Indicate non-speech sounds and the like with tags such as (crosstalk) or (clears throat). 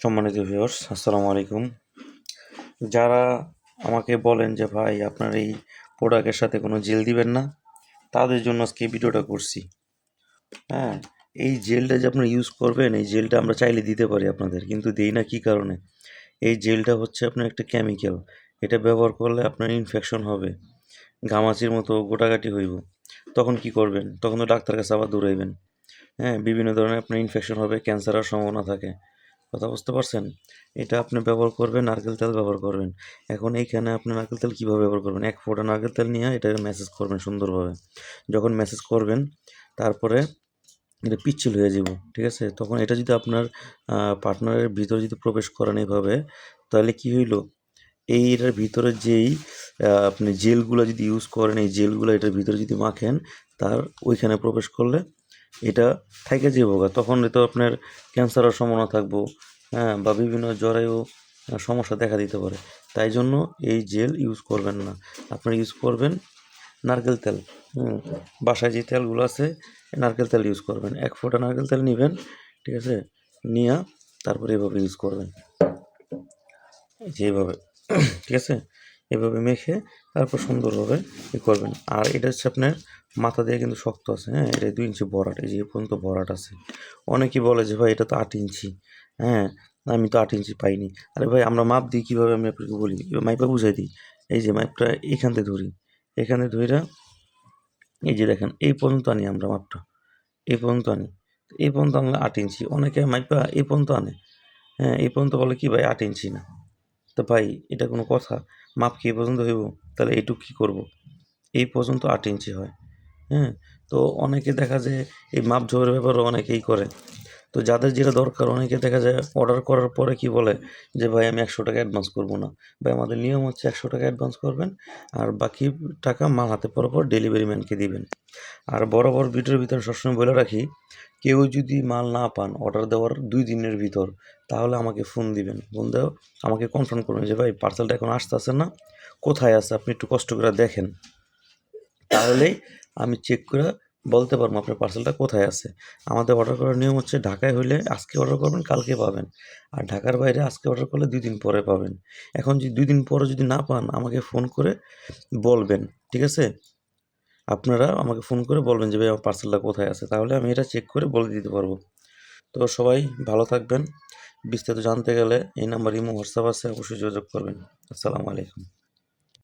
সম্মানিত ভিউয়ার্স আসসালামু আলাইকুম। যারা আমাকে বলেন যে, ভাই, আপনার এই প্রোডাক্টের সাথে কোনো জেল দিবেন না, তাদের জন্য আজকে ভিডিওটা করছি। হ্যাঁ এই জেলটা যে আপনারা ইউজ করবেন, এই জেলটা আমরা চাইলে দিতে পারি আপনাদের, কিন্তু দেই না কী কারণে? এই জেলটা হচ্ছে আপনার একটা কেমিক্যাল এটা ব্যবহার করলে আপনার ইনফেকশন হবে, ঘামাচির মতো গোটাগাটি হইব। তখন কি করবেন? তখন তো ডাক্তার কাছে আবার দৌড়াইবেন। হ্যাঁ বিভিন্ন ধরনের আপনার ইনফেকশন হবে ক্যান্সারের সম্ভাবনা থাকে। কথা বুঝতে পারছেন? এটা আপনি ব্যবহার করবেন, নারকেল তেল ব্যবহার করবেন। এখন এইখানে আপনি নারকেল তেল কীভাবে ব্যবহার করবেন? এক ফোঁটা নারকেল তেল নিয়ে এটাকে ম্যাসেজ করবেন সুন্দরভাবে। যখন ম্যাসেজ করবেন, তারপরে এটা পিচ্ছিল হয়ে যাব, ঠিক আছে? তখন এটা যদি আপনার পার্টনারের ভিতরে যদি প্রবেশ করেন এইভাবে তাহলে কি হইল? এইটার ভিতরে যেই আপনি জেলগুলো যদি ইউজ করেন, এই জেলগুলো এটার ভিতরে যদি মাখেন, তার ওইখানে প্রবেশ করলে এটা থাইকে যাব গা। তখন তো আপনার ক্যান্সারের সম্ভাবনা থাকব হ্যাঁ বা বিভিন্ন জরায়ু সমস্যা দেখা দিতে পারে। তাই জন্য এই জেল ইউজ করবেন না। আপনারা ইউজ করবেন নারকেল তেল বাসায় যে তেলগুলো আছে, নারকেল তেল ইউজ করবেন। এক ফোঁটা নারকেল তেল নেবেন, ঠিক আছে? নিয়ে তারপরে এভাবে ইউজ করবেন। যেভাবে (clears throat) ঠিক আছে? এভাবে মেখে তারপর সুন্দরভাবে ই করবেন। আর এটা হচ্ছে আপনার মাথা দিয়ে কিন্তু শক্ত আছে হ্যাঁ? এটা দুই ইঞ্চি ভরাট, এই যে পর্যন্ত ভরাট আছে। অনেকেই বলে যে, ভাই, এটা তো আট ইঞ্চি হ্যাঁ? আমি তো আট ইঞ্চি পাইনি। আরে ভাই, আমরা মাপ দিই কীভাবে আমি আপনাকে বলি? মাইপা বুঝাই দিই। এই যে মাইপটা এখান থেকে ধরি। এখানে ধইরা এই যে দেখেন, এই পর্যন্ত আনি আমরা মাপটা। এই পর্যন্ত আনি। এই পর্যন্ত আনলে আট ইঞ্চি। অনেকে মাইপা এই পর্যন্ত আনে। হ্যাঁ এই পর্যন্ত বলে কি, ভাই, আট ইঞ্চি না। তো ভাই, এটা কোনো কথা? মাপ কি পর্যন্ত হইব? তাহলে এইটুকু কী করব? এই পর্যন্ত আট ইঞ্চি হয়। হ্যাঁ? তো অনেকে দেখা যায় এই মাপ ঝোয়ের ব্যাপারে অনেকেই করে। তো যাদের যেটা দরকার, অনেকে দেখা যায় অর্ডার করার পরে কি বলে যে, ভাই, আমি একশো টাকা অ্যাডভান্স করব না। ভাই, আমাদের নিয়ম হচ্ছে একশো টাকা অ্যাডভান্স করবেন আর বাকি টাকা মাল হাতে পর পর ডেলিভারি ম্যানকে দিবেন। আর বড় ভিডিওর ভিতরে সবসময় বলে রাখি, কেউ যদি মাল না পান অর্ডার দেওয়ার দুই দিনের ভিতর, তাহলে আমাকে ফোন দিবেন। ফোন দেও আমাকে কনফার্ম করবেন যে, ভাই পার্সেলটা এখন আসতে আসতেছে না, কোথায় আছে? আপনি একটু কষ্ট করে দেখেন। তাহলেই আমি চেক করে বলতে পারব আপনার পার্সেলটা কোথায় আছে? আমাদের অর্ডার করার নিয়ম হচ্ছে ঢাকায় হলে আজকে অর্ডার করবেন, কালকে পাবেন। আর ঢাকার বাইরে আজকে অর্ডার করলে দুই দিন পরে পাবেন। এখন যদি দুই দিন পরে যদি না পান, আমাকে ফোন করে বলবেন, ঠিক আছে? আপনারা আমাকে ফোন করে বলবেন যে, ভাই, আমার পার্সেলটা কোথায় আছে? তাহলে আমি এটা চেক করে বলে দিতে পারব। তো সবাই ভালো থাকবেন। বিস্তারিত জানতে গেলে এই নাম্বার ইমো, হোয়াটসঅ্যাপ আছে, অবশ্যই যোগাযোগ করবেন। আসসালামু আলাইকুম।